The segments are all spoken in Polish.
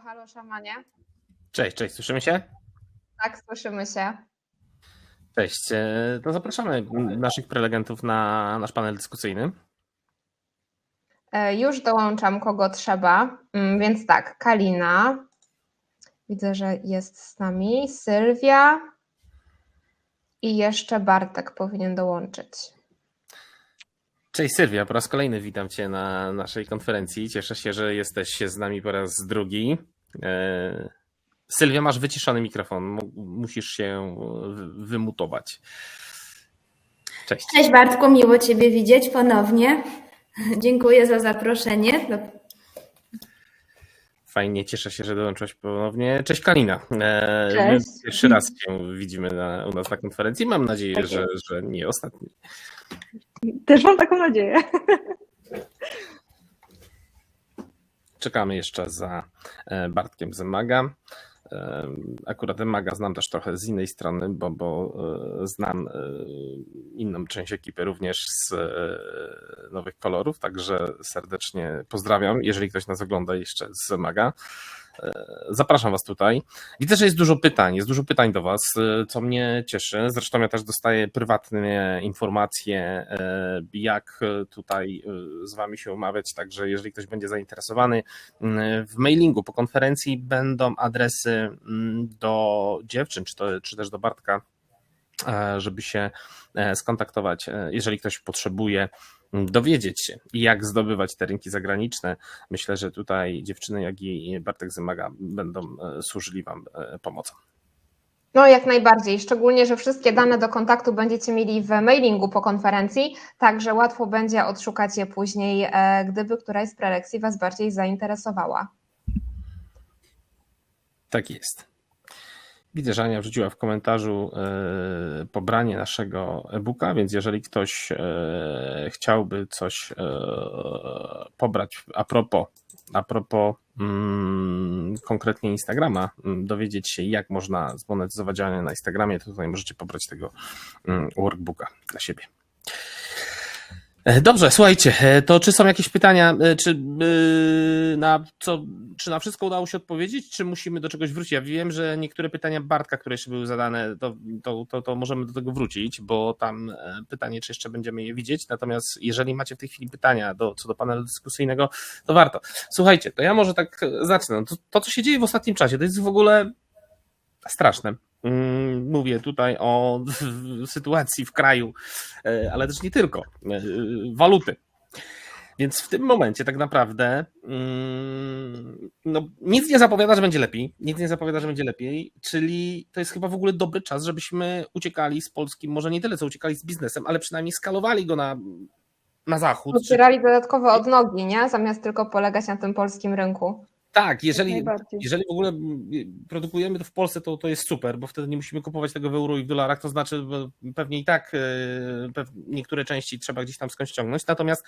halo, szamanie. Cześć, cześć, słyszymy się? Tak, słyszymy się. Cześć. e, To zapraszamy naszych prelegentów na nasz panel dyskusyjny. E, Już dołączam kogo trzeba, Mm, więc tak, Kalina. Widzę, że jest z nami. Sylwia. I jeszcze Bartek powinien dołączyć. Cześć Sylwia, po raz kolejny witam Cię na naszej konferencji. Cieszę się, że jesteś z nami po raz drugi. E, Sylwia, masz wyciszony mikrofon, mu- musisz się wy- wymutować. Cześć. Cześć Bartku, miło Ciebie widzieć ponownie. Dziękuję za zaproszenie. Fajnie, cieszę się, że dołączyłaś ponownie. Cześć Kalina. E, Cześć. My pierwszy raz się widzimy na, u nas na konferencji. Mam nadzieję, Tak że, że nie ostatni. Też mam taką nadzieję. Czekamy jeszcze za e, Bartkiem z Maga. E, Akurat Maga znam też trochę z innej strony, bo, bo e, znam e, inną część ekipy również z e, Nowych Kolorów, także serdecznie pozdrawiam, jeżeli ktoś nas ogląda jeszcze z Maga. E, Zapraszam Was tutaj. Widzę, że jest dużo pytań, jest dużo pytań do Was, e, co mnie cieszy. Zresztą ja też dostaję prywatne informacje, e, jak tutaj z Wami się umawiać, także jeżeli ktoś będzie zainteresowany, w mailingu po konferencji będą adresy do dziewczyn, czy, to, czy też do Bartka, żeby się e, skontaktować, e, jeżeli ktoś potrzebuje mm, dowiedzieć się, jak zdobywać te rynki zagraniczne. Myślę, że tutaj dziewczyny, jak i Bartek Zymaga będą e, służyli Wam e, pomocą. No, jak najbardziej. Szczególnie, że wszystkie dane do kontaktu będziecie mieli w mailingu po konferencji, także łatwo będzie odszukać je później, e, gdyby któraś z prelekcji Was bardziej zainteresowała. Tak jest. Widzę, że Ania wrzuciła w komentarzu e, pobranie naszego e-booka, więc jeżeli ktoś e, chciałby coś e, pobrać a propos, a propos mm, konkretnie Instagrama, mm, dowiedzieć się jak można zmonetyzować działania na Instagramie, to tutaj możecie pobrać tego mm, workbooka dla siebie. E, Dobrze, słuchajcie, e, to czy są jakieś pytania, e, czy na co, czy na wszystko udało się odpowiedzieć, czy musimy do czegoś wrócić? Ja wiem, że niektóre pytania Bartka, które jeszcze były zadane, to, to, to, to możemy do tego wrócić, bo tam pytanie, czy jeszcze będziemy je widzieć. Natomiast jeżeli macie w tej chwili pytania do, co do panelu dyskusyjnego, to warto. Słuchajcie, to ja może tak zacznę. To, to co się dzieje w ostatnim czasie, to jest w ogóle straszne. Mm, Mówię tutaj o sytuacji w kraju, e, ale też nie tylko. e, Waluty. Więc w tym momencie tak naprawdę mm, no, nic nie zapowiada, że będzie lepiej. Nic nie zapowiada, że będzie lepiej, czyli to jest chyba w ogóle dobry czas, żebyśmy uciekali z Polski, może nie tyle co uciekali z biznesem, ale przynajmniej skalowali go na, na zachód. Czy, Otwierali dodatkowe odnogi, nie? Zamiast tylko polegać na tym polskim rynku. Tak, jeżeli, jeżeli w ogóle mm, produkujemy to w Polsce, to, to jest super, bo wtedy nie musimy kupować tego w euro i w dolarach, to znaczy pewnie i tak e, niektóre części trzeba gdzieś tam skądś ściągnąć, natomiast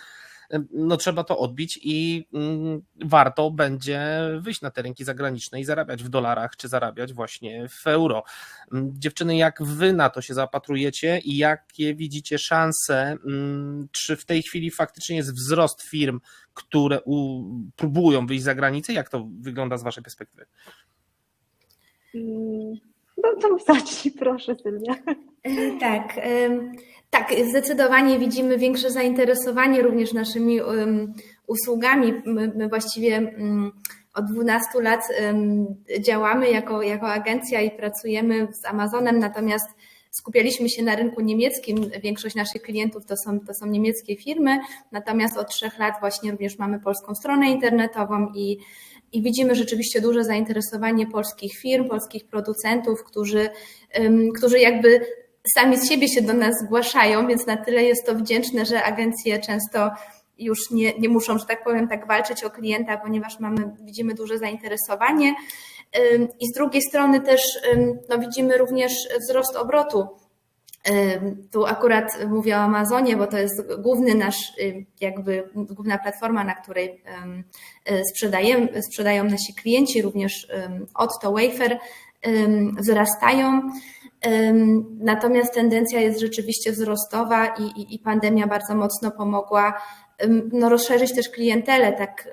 no, trzeba to odbić i mm, warto będzie wyjść na te rynki zagraniczne i zarabiać w dolarach, czy zarabiać właśnie w euro. Dziewczyny, jak wy na to się zapatrujecie i jakie widzicie szanse, czy w tej chwili faktycznie jest wzrost firm, które u, próbują wyjść za granicę? Jak to wygląda z waszej perspektywy? Mm, No to zacznij, proszę Sylwia. e, tak, em, tak, zdecydowanie widzimy większe zainteresowanie również naszymi usługami. My, my właściwie od 12 lat działamy jako, jako agencja i pracujemy z Amazonem, natomiast skupialiśmy się na rynku niemieckim. Większość naszych klientów to są, to są niemieckie firmy, natomiast od trzech lat właśnie również mamy polską stronę internetową i, i widzimy rzeczywiście duże zainteresowanie polskich firm, polskich producentów, którzy, którzy jakby sami z siebie się do nas zgłaszają, więc na tyle jest to wdzięczne, że agencje często już nie, nie muszą, że tak powiem, tak walczyć o klienta, ponieważ mamy, widzimy duże zainteresowanie. I z drugiej strony też no, widzimy również wzrost obrotu. Tu akurat mówię o Amazonie, bo to jest główny nasz, jakby główna platforma, na której ym, y, sprzedają, nasi klienci, również Otto Wafer. wzrastają. Natomiast tendencja jest rzeczywiście wzrostowa i, i, i pandemia bardzo mocno pomogła no, rozszerzyć też klientelę. Tak,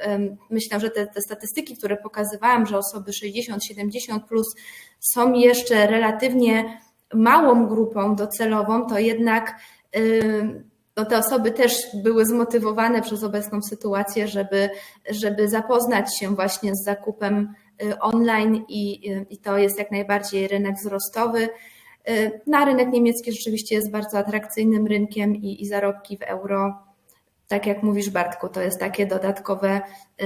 myślę, że te, te statystyki, które pokazywałam, że osoby 60-70 plus są jeszcze relatywnie małą grupą docelową, to jednak no te osoby też były zmotywowane przez obecną sytuację, żeby, żeby zapoznać się właśnie z zakupem y, online i, y, i to jest jak najbardziej rynek wzrostowy. Y, Na rynek niemiecki rzeczywiście jest bardzo atrakcyjnym rynkiem i, i zarobki w euro, tak jak mówisz Bartku, to jest takie dodatkowe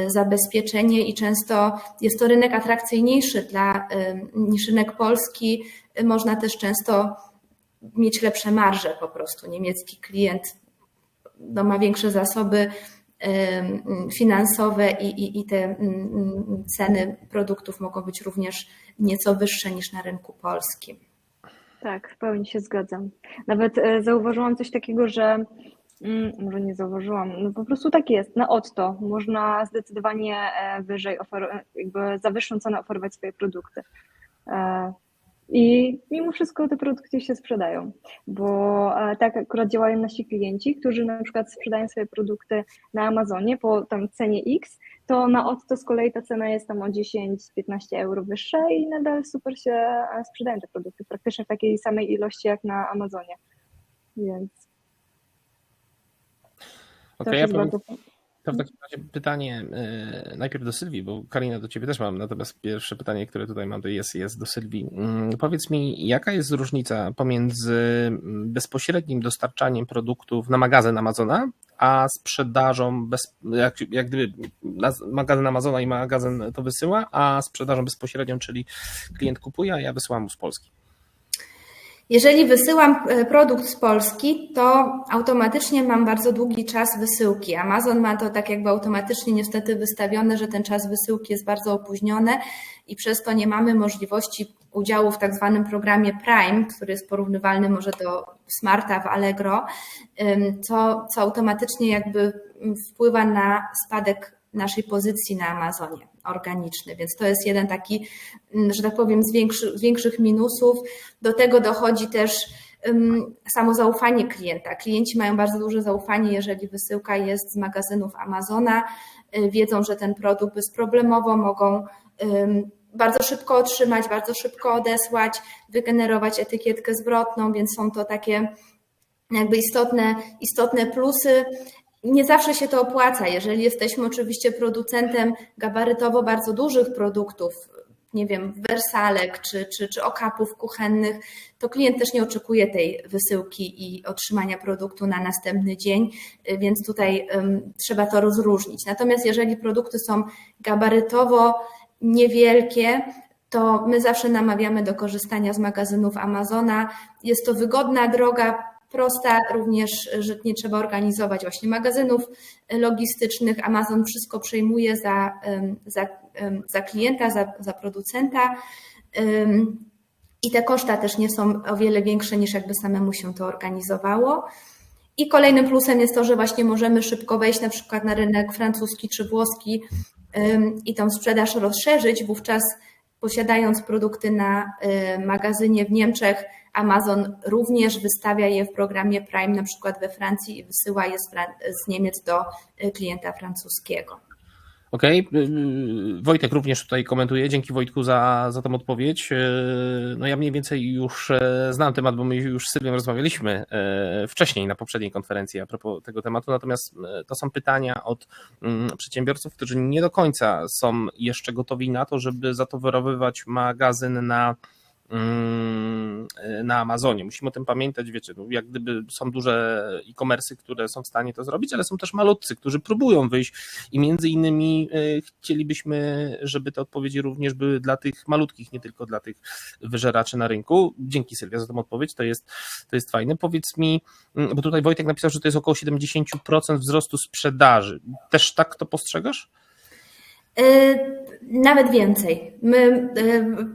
zabezpieczenie i często jest to rynek atrakcyjniejszy dla, niż rynek polski. Można też często mieć lepsze marże po prostu. Niemiecki klient no, ma większe zasoby finansowe i, i, i te mm, ceny produktów mogą być również nieco wyższe niż na rynku polskim. Tak, w pełni się zgadzam. Nawet e, zauważyłam coś takiego, że mm, może nie zauważyłam, no po prostu tak jest. Na Otto można zdecydowanie e, wyżej, jakby za wyższą cenę oferować swoje produkty. I mimo wszystko te produkty się sprzedają, bo e, tak akurat działają nasi klienci, którzy na przykład sprzedają swoje produkty na Amazonie po tam cenie X, to na Otto z kolei ta cena jest tam o 10-15 euro wyższa i nadal super się e, sprzedają te produkty, praktycznie w takiej samej ilości jak na Amazonie. Więc to Okej, ja jest powiem, bardzo... to w takim razie pytanie e, najpierw do Sylwii, bo Karina do ciebie też mam, natomiast pierwsze pytanie, które tutaj mam, to jest, jest do Sylwii. Mm, Powiedz mi, jaka jest różnica pomiędzy mm, bezpośrednim dostarczaniem produktów na magazyn Amazona, a sprzedażą, bez, jak, jak gdyby magazyn Amazona i magazyn to wysyła, a sprzedażą bezpośrednią, czyli klient kupuje, a ja wysyłam mu z Polski. Jeżeli wysyłam e, produkt z Polski, to automatycznie mam bardzo długi czas wysyłki. Amazon ma to tak jakby automatycznie niestety wystawione, że ten czas wysyłki jest bardzo opóźniony i przez to nie mamy możliwości udziału w tak zwanym programie Prime, który jest porównywalny może do Smarta w Allegro, co, co automatycznie jakby wpływa na spadek naszej pozycji na Amazonie organiczny, więc to jest jeden taki, mm, że tak powiem, z, większy, większych minusów. Do tego dochodzi też samo zaufanie klienta. Klienci mają bardzo duże zaufanie, jeżeli wysyłka jest z magazynów Amazona, y, wiedzą, że ten produkt bezproblemowo mogą bardzo szybko otrzymać, bardzo szybko odesłać, wygenerować etykietkę zwrotną, więc są to takie jakby istotne, istotne plusy. Nie zawsze się to opłaca, jeżeli jesteśmy oczywiście producentem gabarytowo bardzo dużych produktów, nie wiem, wersalek czy, czy, czy okapów kuchennych, to klient też nie oczekuje tej wysyłki i otrzymania produktu na następny dzień, więc tutaj um, trzeba to rozróżnić. Natomiast jeżeli produkty są gabarytowo niewielkie, to my zawsze namawiamy do korzystania z magazynów Amazona. Jest to wygodna droga, prosta, również, że nie trzeba organizować właśnie magazynów logistycznych. Amazon wszystko przejmuje za, za, za klienta, za, za producenta. I te koszta też nie są o wiele większe niż jakby samemu się to organizowało. I kolejnym plusem jest to, że właśnie możemy szybko wejść na przykład na rynek francuski czy włoski i tą sprzedaż rozszerzyć. Wówczas posiadając produkty na magazynie w Niemczech, Amazon również wystawia je w programie Prime, na przykład we Francji i wysyła je z, Niemiec do klienta francuskiego. Okej, okay. Wojtek również tutaj komentuje. Dzięki Wojtku za, za tą odpowiedź. No ja mniej więcej już znam temat, bo my już z Sylwią rozmawialiśmy wcześniej na poprzedniej konferencji a propos tego tematu, natomiast to są pytania od przedsiębiorców, którzy nie do końca są jeszcze gotowi na to, żeby zatowarowywać magazyn na na Amazonie. Musimy o tym pamiętać, wiecie, no jak gdyby są duże e-commerce, które są w stanie to zrobić, ale są też malutcy, którzy próbują wyjść i między innymi chcielibyśmy, żeby te odpowiedzi również były dla tych malutkich, nie tylko dla tych wyżeraczy na rynku. Dzięki Sylwia za tą odpowiedź, to jest, to jest fajne. Powiedz mi, bo tutaj Wojtek napisał, że to jest około 70% wzrostu sprzedaży. Też tak to postrzegasz? Nawet więcej. My,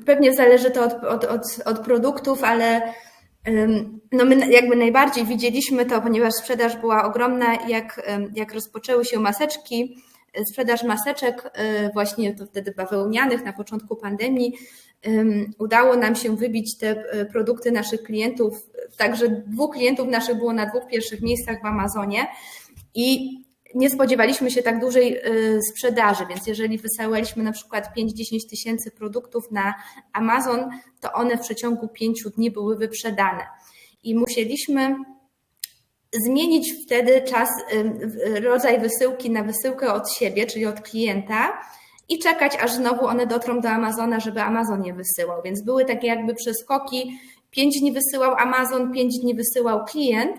pewnie zależy to od, od, od, od, produktów, ale no my jakby najbardziej widzieliśmy to, ponieważ sprzedaż była ogromna, jak, jak rozpoczęły się maseczki sprzedaż maseczek, właśnie to wtedy bawełnianych na początku pandemii. Udało nam się wybić te produkty naszych klientów, także dwóch klientów naszych było na dwóch pierwszych miejscach w Amazonie i nie spodziewaliśmy się tak dużej sprzedaży, więc jeżeli wysyłaliśmy na przykład 5-10 tysięcy produktów na Amazon, to one w przeciągu pięciu dni były wyprzedane. I musieliśmy zmienić wtedy czas, rodzaj wysyłki na wysyłkę od siebie, czyli od klienta i czekać, aż znowu one dotrą do Amazona, żeby Amazon je wysyłał. Więc były takie jakby przeskoki. Pięć dni wysyłał Amazon, pięć dni wysyłał klient.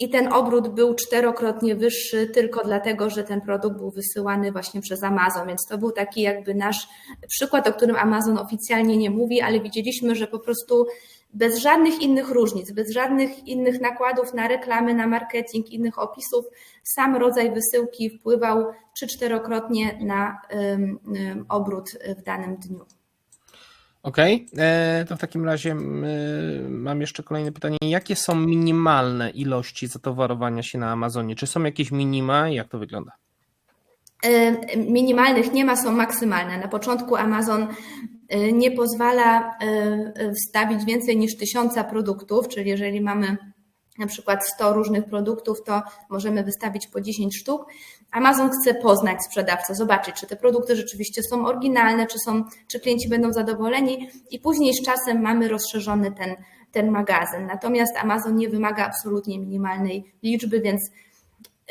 I ten obrót był czterokrotnie wyższy tylko dlatego, że ten produkt był wysyłany właśnie przez Amazon. Więc to był taki jakby nasz przykład, o którym Amazon oficjalnie nie mówi, ale widzieliśmy, że po prostu bez żadnych innych różnic, bez żadnych innych nakładów na reklamy, na marketing, innych opisów, sam rodzaj wysyłki wpływał trzy czterokrotnie na obrót w danym dniu. Okej, okay. to w takim razie mam jeszcze kolejne pytanie. Jakie są minimalne ilości zatowarowania się na Amazonie? Czy są jakieś minima? Jak to wygląda? Minimalnych nie ma, są maksymalne. Na początku Amazon nie pozwala wstawić więcej niż tysiąca produktów, czyli jeżeli mamy na przykład 100 różnych produktów, to możemy wystawić po 10 sztuk. Amazon chce poznać sprzedawcę, zobaczyć, czy te produkty rzeczywiście są oryginalne, czy, są, czy klienci będą zadowoleni i później z czasem mamy rozszerzony ten, ten magazyn. Natomiast Amazon nie wymaga absolutnie minimalnej liczby, więc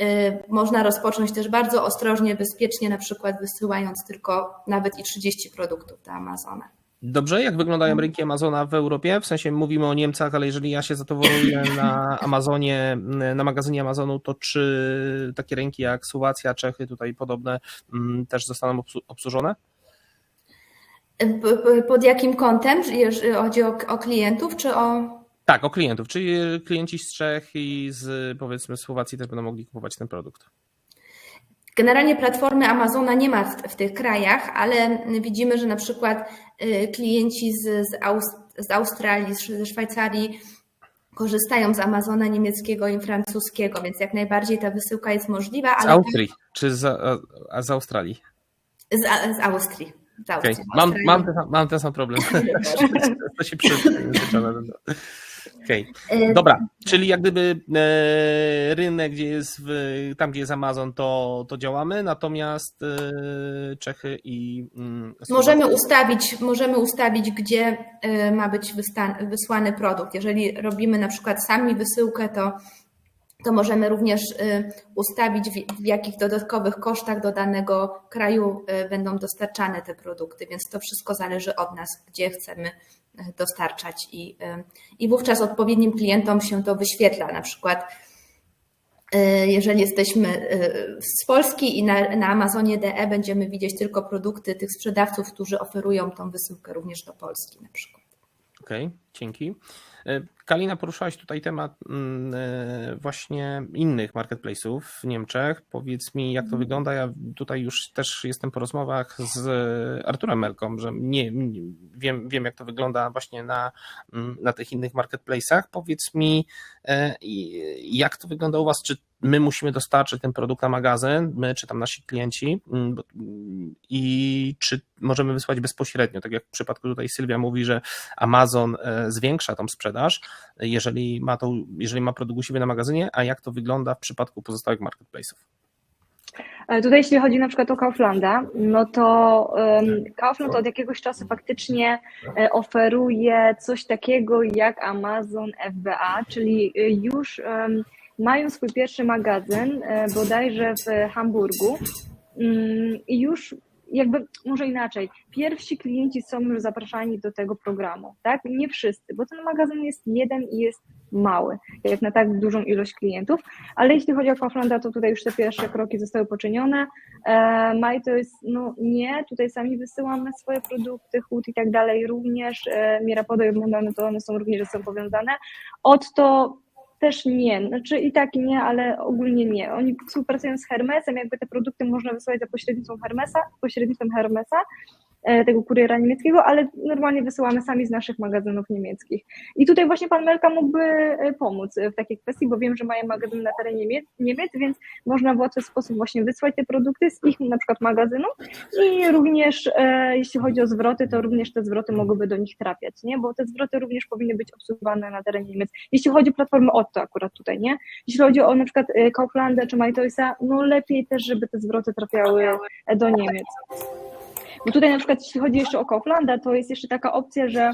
y, można rozpocząć też bardzo ostrożnie, bezpiecznie, na przykład wysyłając tylko nawet i 30 produktów do Amazona. Dobrze, jak wyglądają rynki Amazona w Europie? W sensie mówimy o Niemcach, ale jeżeli ja się zatowaruję na Amazonie, na magazynie Amazonu, to czy takie rynki jak Słowacja, Czechy, tutaj podobne, mm, też zostaną obsłużone? Pod jakim kątem? Chodzi o, o klientów, czy o. Tak, o klientów. Czyli klienci z Czech i z powiedzmy Słowacji też będą mogli kupować ten produkt. Generalnie platformy Amazona nie ma w, w, tych krajach, ale widzimy, że na przykład y, klienci z, z, Aust z Australii, ze Szwajcarii korzystają z Amazona niemieckiego i francuskiego, więc jak najbardziej ta wysyłka jest możliwa. Ale z Austrii, czy z, a z Australii? Z, z Austrii. Z Austrii. Okay. Mam, mam, ten, mam ten sam problem. to się przyjdzie. Okej, okay. dobra, czyli jak gdyby e, rynek, gdzie jest, w, tam gdzie jest Amazon, to, to działamy, natomiast e, Czechy i mm, Możemy ustawić, możemy ustawić, gdzie e, ma być wysłany produkt. Jeżeli robimy na przykład sami wysyłkę, to to możemy również ustawić, w jakich dodatkowych kosztach do danego kraju będą dostarczane te produkty, więc to wszystko zależy od nas, gdzie chcemy dostarczać i, i wówczas odpowiednim klientom się to wyświetla. Na przykład jeżeli jesteśmy z Polski i na, na Amazonie DE będziemy widzieć tylko produkty tych sprzedawców, którzy oferują tą wysyłkę również do Polski na przykład. Okej, okay, dzięki. E, Kalina, poruszałaś tutaj temat mm, e, właśnie innych marketplace'ów w Niemczech. Powiedz mi, jak to mhm. wygląda. Ja tutaj już też jestem po rozmowach z Arturem Melką, że nie, wiem, wiem jak to wygląda właśnie na, mm, na tych innych marketplace'ach. Powiedz mi, e, jak to wygląda u Was? Czy my musimy dostarczyć ten produkt na magazyn, my czy tam nasi klienci mm, i czy możemy wysłać bezpośrednio, tak jak w przypadku tutaj Sylwia mówi, że Amazon zwiększa tą sprzedaż, jeżeli ma, to, jeżeli ma produkt u siebie na magazynie, a jak to wygląda w przypadku pozostałych marketplace'ów? E, tutaj jeśli chodzi na przykład o Kauflanda, no to um, Kaufland od jakiegoś czasu faktycznie e, oferuje coś takiego jak Amazon FBA, czyli e, już mają swój pierwszy magazyn bodajże w Hamburgu um, i już jakby może inaczej, pierwsi klienci są już zapraszani do tego programu, tak? Nie wszyscy, bo ten magazyn jest jeden i jest mały, jak na tak dużą ilość klientów, ale jeśli chodzi o Kauflanda, to tutaj już te pierwsze kroki zostały poczynione. E, Maj to jest, no nie, tutaj sami wysyłamy swoje produkty, chód i tak dalej również, e, Mirapodo i oglądamy, to one są również ze sobą powiązane. Od to też nie, znaczy i tak i nie, ale ogólnie nie. Oni współpracują z Hermesem, jakby te produkty można wysłać za pośrednictwem Hermesa, pośrednictwem Hermesa, tego kuriera niemieckiego, ale normalnie wysyłamy sami z naszych magazynów niemieckich. I tutaj właśnie pan Melka mógłby e, pomóc w takiej kwestii, bo wiem, że mają magazyn na terenie Niemiec, więc można w łatwy sposób właśnie wysłać te produkty z ich na przykład magazynu i również e, jeśli chodzi o zwroty, to również te zwroty mogłyby do nich trafiać, nie? Bo te zwroty również powinny być obsługiwane na terenie Niemiec. Jeśli chodzi o platformę Otto akurat tutaj, nie? Jeśli chodzi o na przykład e, Kauflanda czy MyToysa, no lepiej też, żeby te zwroty trafiały do Niemiec. Bo tutaj na przykład jeśli chodzi jeszcze o Kauflanda, to jest jeszcze taka opcja, że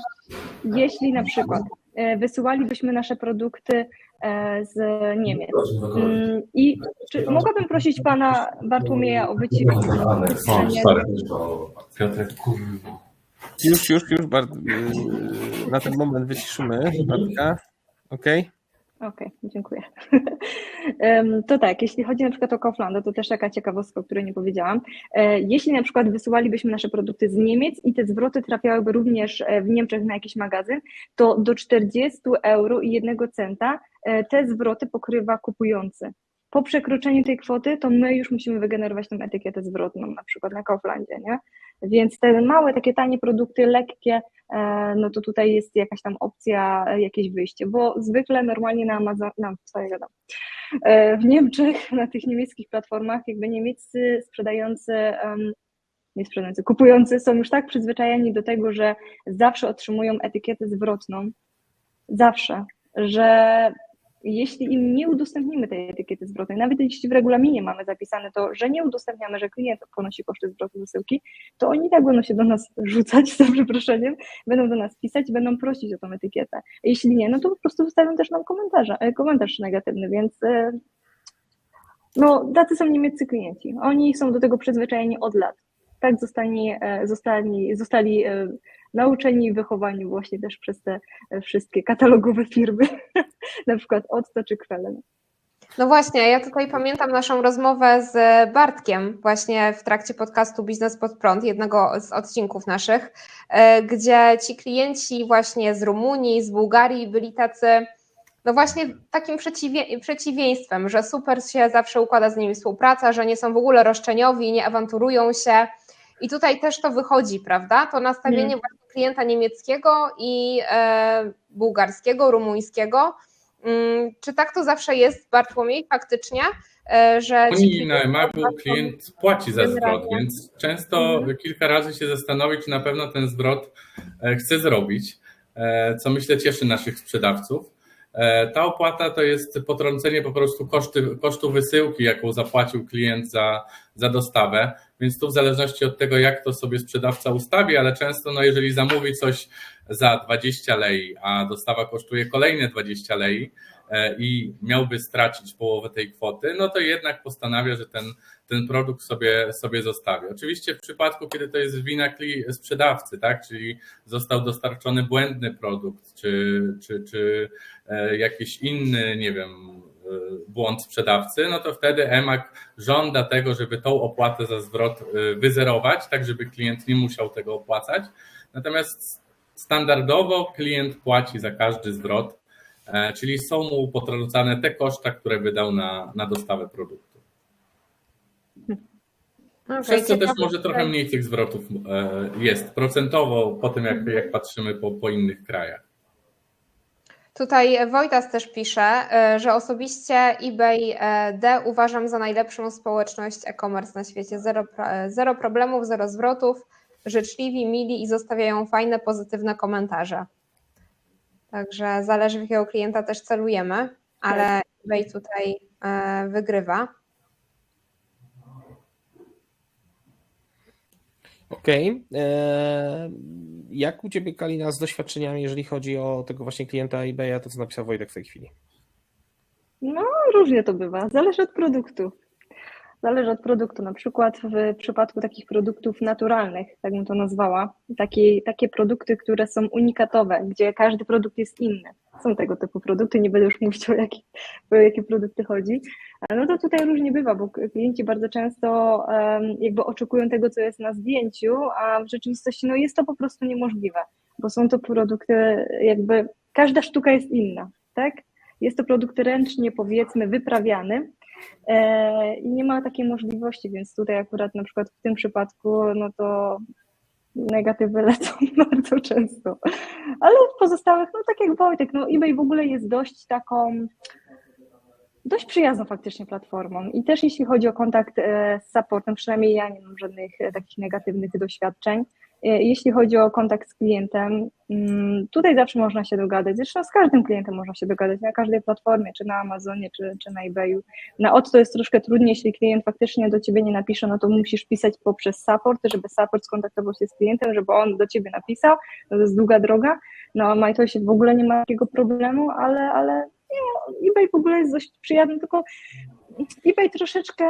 jeśli na przykład e, wysyłalibyśmy nasze produkty e, z Niemiec mm, i czy mogłabym prosić pana Bartłomieja o wyciszenie? Piotrek, kurwa. Już, już, już bar- yy, na ten moment wyciszymy Bartka. Okej. Okej, dziękuję. Em, To tak, jeśli chodzi na przykład o Kauflanda, to też taka ciekawostka, o której nie powiedziałam. E, Jeśli na przykład wysyłalibyśmy nasze produkty z Niemiec i te zwroty trafiałyby również e, w Niemczech na jakiś magazyn, to do 40 euro i 1 centa e, te zwroty pokrywa kupujący. Po przekroczeniu tej kwoty, to my już musimy wygenerować tą etykietę zwrotną, na przykład na Kauflandzie, nie? Więc te małe, takie tanie produkty, lekkie, e, no to tutaj jest jakaś tam opcja, e, jakieś wyjście, bo zwykle normalnie na Amazon, no, ja gadam, E, w Niemczech, na tych niemieckich platformach, jakby niemieccy sprzedający, nie sprzedający, kupujący są już tak przyzwyczajeni do tego, że zawsze otrzymują etykietę zwrotną, zawsze, że jeśli im nie udostępnimy tej etykiety zwrotnej, nawet jeśli w regulaminie mamy zapisane to, że nie udostępniamy, że klient ponosi koszty zwrotu wysyłki, to oni tak będą się do nas rzucać, za przeproszeniem, będą do nas pisać, będą prosić o tą etykietę. Jeśli nie, no to po prostu wystawią też nam komentarze, e, komentarz negatywny, więc e, no, tacy są niemieccy klienci. Oni są do tego przyzwyczajeni od lat. Tak zostali, e, zostali, zostali nauczeni i wychowani właśnie też przez te e, wszystkie katalogowe firmy, na przykład Otto czy Kwellen. No właśnie, ja tutaj pamiętam naszą rozmowę z Bartkiem właśnie w trakcie podcastu Biznes pod prąd, jednego z odcinków naszych, e, gdzie ci klienci właśnie z Rumunii, z Bułgarii byli tacy, no właśnie takim przeciwie, przeciwieństwem, że super się zawsze układa z nimi współpraca, że nie są w ogóle roszczeniowi, nie awanturują się. I tutaj też to wychodzi, prawda? To nastawienie Mm. właśnie klienta niemieckiego i e, bułgarskiego, rumuńskiego. Mm, Czy tak to zawsze jest, Bartłomiej, faktycznie, e, że klienci na bardzo- klient płaci za zwrot, więc często Mhm. kilka razy się zastanowić, czy na pewno ten zwrot e, chce zrobić, co myślę cieszy naszych sprzedawców. E, Ta opłata to jest potrącenie po prostu koszty, kosztu wysyłki, jaką zapłacił klient za, za dostawę, więc tu w zależności od tego, jak to sobie sprzedawca ustawi, ale często, no jeżeli zamówi coś za 20 lei, a dostawa kosztuje kolejne 20 lei i miałby stracić połowę tej kwoty, no to jednak postanawia, że ten, ten produkt sobie, sobie zostawi. Oczywiście w przypadku, kiedy to jest wina sprzedawcy, tak, czyli został dostarczony błędny produkt, czy, czy, czy e, jakiś inny, nie wiem, e, błąd sprzedawcy, no to wtedy EMAG żąda tego, żeby tą opłatę za zwrot e, wyzerować, tak żeby klient nie musiał tego opłacać. Natomiast standardowo klient płaci za każdy zwrot, e, czyli są mu potrącane te koszta, które wydał na, na dostawę produktu. Okej, Przez co też może trochę mniej tych zwrotów e, jest procentowo po tym, jak, jak patrzymy po, po innych krajach. Tutaj Wojtas też pisze, e, że osobiście eBay e, D uważam za najlepszą społeczność e-commerce na świecie. Zero, e, zero problemów, zero zwrotów, życzliwi, mili i zostawiają fajne, pozytywne komentarze. Także zależy, w jakiego klienta też celujemy, ale eBay tutaj e, wygrywa. Okej. Eee, Jak u Ciebie, Kalina, z doświadczeniami, jeżeli chodzi o tego właśnie klienta eBaya, to co napisał Wojtek w tej chwili? No, różnie to bywa. Zależy od produktu. Zależy od produktu. Na przykład w przypadku takich produktów naturalnych, tak bym to nazwała, takie, takie produkty, które są unikatowe, gdzie każdy produkt jest inny. Są tego typu produkty, nie będę już mówić o jakie, o jakie produkty chodzi. No to tutaj różnie bywa, bo klienci bardzo często em, jakby oczekują tego, co jest na zdjęciu, a w rzeczywistości no jest to po prostu niemożliwe, bo są to produkty jakby, każda sztuka jest inna, tak? Jest to produkt ręcznie, powiedzmy, wyprawiany i nie ma takiej możliwości, więc tutaj akurat na przykład w tym przypadku, no to negatywy lecą bardzo często. Ale w pozostałych, no tak jak Wojtek, no eBay w ogóle jest dość taką dość przyjazną faktycznie platformą i też jeśli chodzi o kontakt e, z supportem, przynajmniej ja nie mam żadnych e, takich negatywnych doświadczeń. E, Jeśli chodzi o kontakt z klientem, mm, tutaj zawsze można się dogadać. Zresztą z każdym klientem można się dogadać na każdej platformie, czy na Amazonie, czy, czy na eBayu. Na od to jest troszkę trudniej, jeśli klient faktycznie do ciebie nie napisze, no to musisz pisać poprzez support, żeby support skontaktował się z klientem, żeby on do ciebie napisał. No to jest długa droga. No MyToysie w ogóle nie ma takiego problemu, ale, ale nie, eBay w ogóle jest dość przyjazny, tylko eBay troszeczkę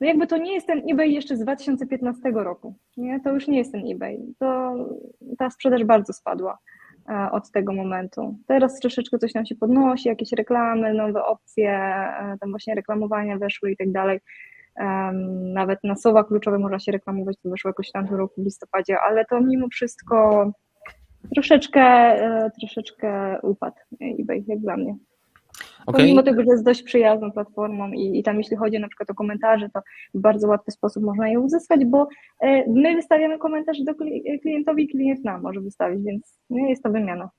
no jakby to nie jest ten eBay jeszcze z 2015 roku, nie? To już nie jest ten eBay. To ta sprzedaż bardzo spadła e, od tego momentu. Teraz troszeczkę coś nam się podnosi, jakieś reklamy, nowe opcje, e, tam właśnie reklamowania weszły i tak dalej. Nawet na słowa kluczowe można się reklamować, to weszło jakoś w roku w listopadzie, ale to mimo wszystko troszeczkę, e, troszeczkę upadł eBay, jak dla mnie. Okej, Pomimo tego, że jest dość przyjazną platformą i, i tam jeśli chodzi na przykład o komentarze, to w bardzo łatwy sposób można je uzyskać, bo e, my wystawiamy komentarz do kli- klientowi, klient nam może wystawić, więc nie jest to wymiana.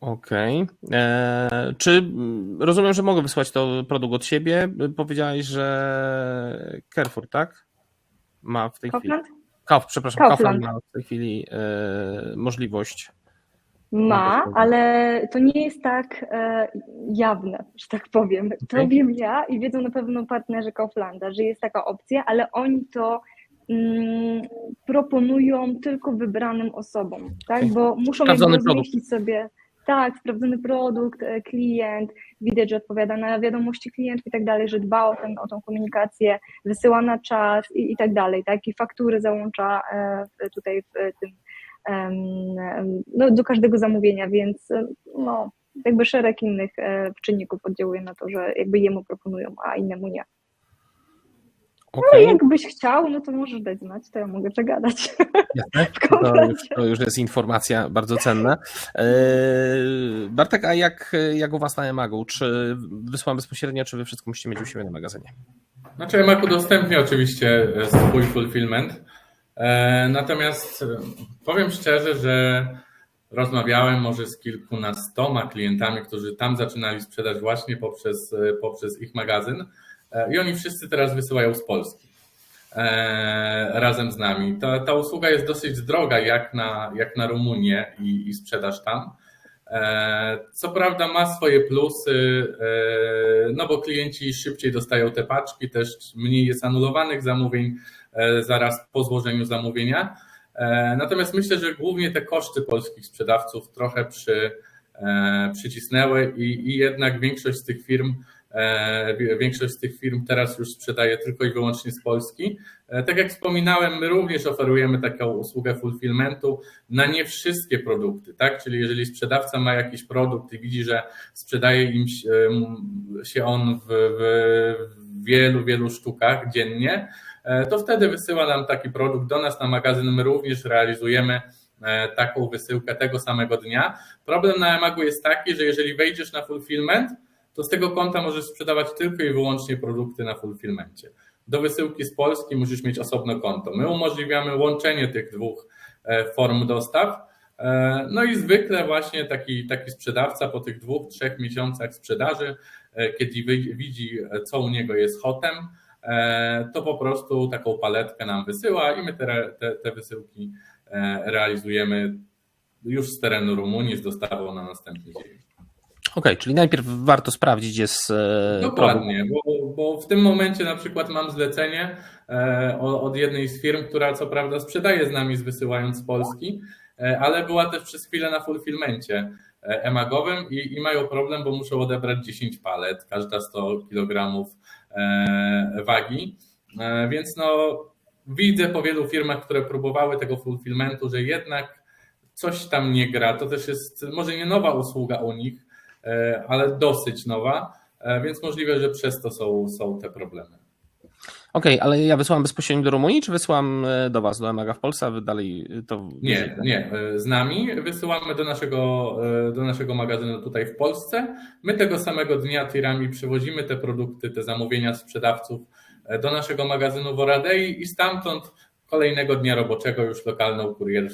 okej. Eee, Czy mm, rozumiem, że mogę wysłać to produkt od siebie? Powiedziałeś, że Carrefour, tak? Ma w tej chwili. Kaufland? Kauf, przepraszam, Kaufland Kaufland. ma w tej chwili e, możliwość. Ma, ale to nie jest tak e, jawne, że tak powiem. To Okej. wiem ja i wiedzą na pewno partnerzy Kauflanda, że jest taka opcja, ale oni to mm, proponują tylko wybranym osobom, tak? Bo muszą rozmieścić sobie tak, sprawdzony produkt, e, klient, widać, że odpowiada na wiadomości klientów i tak dalej, że dba o, ten, o tą komunikację, wysyła na czas i, i tak dalej, tak? I faktury załącza e, tutaj w tym no, do każdego zamówienia, więc e, no, jakby szereg innych e, czynników oddziałuje na to, że jakby jemu proponują, a innemu nie. Ale Okej, jakbyś chciał, no to możesz dać znać, to ja mogę przegadać. To to już jest informacja bardzo cenna. Eee, Bartek, a jak, jak u Was na Emagu? Czy wysłałem bezpośrednio, czy Wy wszystko musicie mieć u siebie na magazynie? Znaczy Mac udostępnia oczywiście e, swój fulfillment, e, natomiast e, powiem szczerze, że rozmawiałem może z kilkunastoma klientami, którzy tam zaczynali sprzedaż właśnie poprzez, e, poprzez ich magazyn e, i oni wszyscy teraz wysyłają z Polski e, razem z nami. Ta, ta usługa jest dosyć droga jak na, jak na Rumunię i, i sprzedaż tam. E, Co prawda ma swoje plusy, e, no bo klienci szybciej dostają te paczki, też mniej jest anulowanych zamówień e, zaraz po złożeniu zamówienia. E, Natomiast myślę, że głównie te koszty polskich sprzedawców trochę przy, e, przycisnęły i, i jednak większość z tych firm e, większość z tych firm teraz już sprzedaje tylko i wyłącznie z Polski. E, Tak jak wspominałem, my również oferujemy taką usługę fulfillmentu na nie wszystkie produkty, tak? Czyli jeżeli sprzedawca ma jakiś produkt i widzi, że sprzedaje im się- on w, w wielu, wielu sztukach dziennie, e, to wtedy wysyła nam taki produkt do nas na magazyn. My również realizujemy e, taką wysyłkę tego samego dnia. Problem na Emagu jest taki, że jeżeli wejdziesz na fulfillment, to z tego konta możesz sprzedawać tylko i wyłącznie produkty na fulfillmencie. Do wysyłki z Polski musisz mieć osobno konto. My umożliwiamy łączenie tych dwóch e, form dostaw. E, No i zwykle właśnie taki, taki sprzedawca po tych dwóch, trzech miesiącach sprzedaży, e, kiedy widzi, e, co u niego jest hotem, e, to po prostu taką paletkę nam wysyła i my te, te, te wysyłki e, realizujemy już z terenu Rumunii z dostawą na następny dzień. Okej, czyli najpierw warto sprawdzić jest e. Dokładnie, bo, bo w tym momencie na przykład mam zlecenie e, od jednej z firm, która co prawda sprzedaje z nami, z wysyłając z Polski, e, ale była też przez chwilę na fulfillmencie e, emagowym i, i mają problem, bo muszą odebrać 10 palet, każda 100 kg e, wagi, E, więc no widzę po wielu firmach, które próbowały tego fulfillmentu, że jednak coś tam nie gra, to też jest może nie nowa usługa u nich, e, ale dosyć nowa, E, Więc możliwe, że przez to są, są te problemy. Okej, ale ja wysłałem bezpośrednio do Rumunii, czy wysłałem e, do Was, do Emaga w Polsce, a Wy dalej to... Nie, nie. e, Z nami wysyłamy do naszego, e, do naszego magazynu tutaj w Polsce. My tego samego dnia tirami przywozimy te produkty, te zamówienia sprzedawców do naszego magazynu w Oradei i stamtąd kolejnego dnia roboczego już lokalną kurier,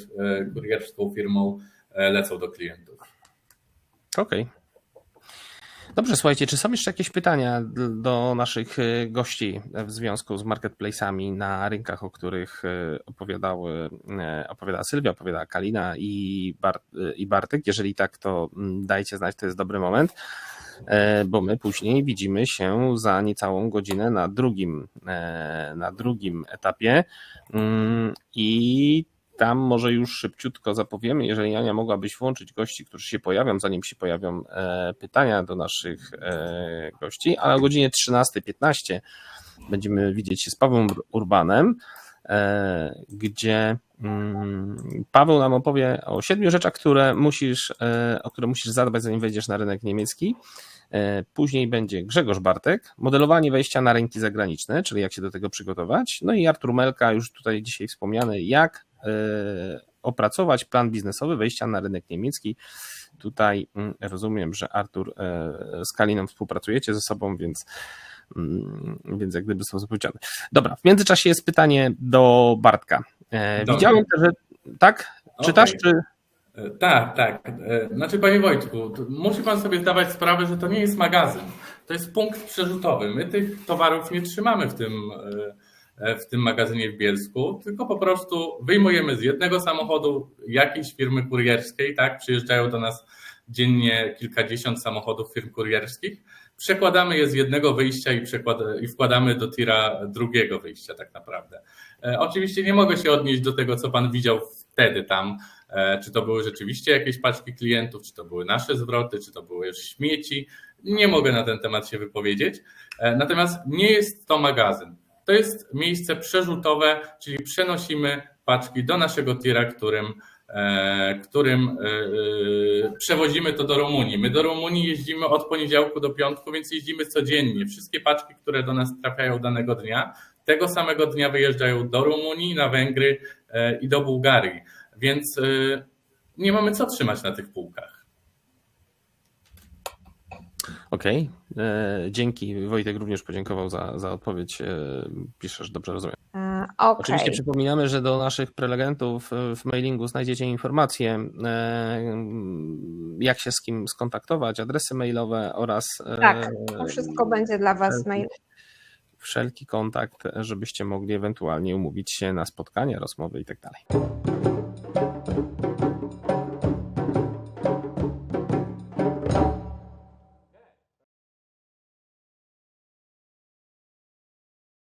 kurierską firmą lecą do klientów. Okej. Dobrze, słuchajcie, czy są jeszcze jakieś pytania do naszych y, gości w związku z marketplace'ami na rynkach, o których y, opowiadały, y, opowiadała Sylwia, opowiadała Kalina i, Bar- y, i Bartek? Jeżeli tak, to mm, dajcie znać, to jest dobry moment, e, bo my później widzimy się za niecałą godzinę na drugim, e, na drugim etapie Mm, i tam może już szybciutko zapowiemy, jeżeli Ania mogłabyś włączyć gości, którzy się pojawią, zanim się pojawią e, pytania do naszych e, gości, ale o godzinie 13.15 będziemy widzieć się z Pawłem Urbanem, e, gdzie mm, Paweł nam opowie o siedmiu rzeczach, które musisz, o które musisz zadbać, zanim wejdziesz na rynek niemiecki. Później będzie Grzegorz Bartek, modelowanie wejścia na rynki zagraniczne, czyli jak się do tego przygotować. No i Artur Melka, już tutaj dzisiaj wspomniany, jak opracować plan biznesowy wejścia na rynek niemiecki. Tutaj mm, rozumiem, że Artur e, z Kaliną współpracujecie ze sobą, więc, mm, więc jak gdyby są zapowiedziane. Dobra, w międzyczasie jest pytanie do Bartka. E, Dobra. Widziałem że tak? Czytasz, Okej. czy E, Tak, tak. E, Znaczy, panie Wojtku, musi pan sobie zdawać sprawę, że to nie jest magazyn. To jest punkt przerzutowy. My tych towarów nie trzymamy w tym, e, w tym magazynie w Bielsku, tylko po prostu wyjmujemy z jednego samochodu jakiejś firmy kurierskiej, tak? Przyjeżdżają do nas dziennie kilkadziesiąt samochodów firm kurierskich. Przekładamy je z jednego wyjścia i, przekład, i wkładamy do tira drugiego wyjścia, tak naprawdę. E, Oczywiście nie mogę się odnieść do tego, co pan widział wtedy tam, E, Czy to były rzeczywiście jakieś paczki klientów, czy to były nasze zwroty, czy to były śmieci. Nie mogę na ten temat się wypowiedzieć. E, Natomiast nie jest to magazyn. To jest miejsce przerzutowe, czyli przenosimy paczki do naszego tira, którym, e, którym e, e, przewozimy to do Rumunii. My do Rumunii jeździmy od poniedziałku do piątku, więc jeździmy codziennie. Wszystkie paczki, które do nas trafiają danego dnia, tego samego dnia wyjeżdżają do Rumunii, na Węgry i do Bułgarii. Więc nie mamy co trzymać na tych półkach. Okej, e, dzięki. Wojtek również podziękował za, za odpowiedź. E, Piszesz, dobrze rozumiem. E, Okej. Oczywiście przypominamy, że do naszych prelegentów w mailingu znajdziecie informacje, jak się z kim skontaktować, adresy mailowe oraz Tak, To wszystko będzie dla Was mail. wszelki kontakt, żebyście mogli ewentualnie umówić się na spotkania, rozmowy i tak.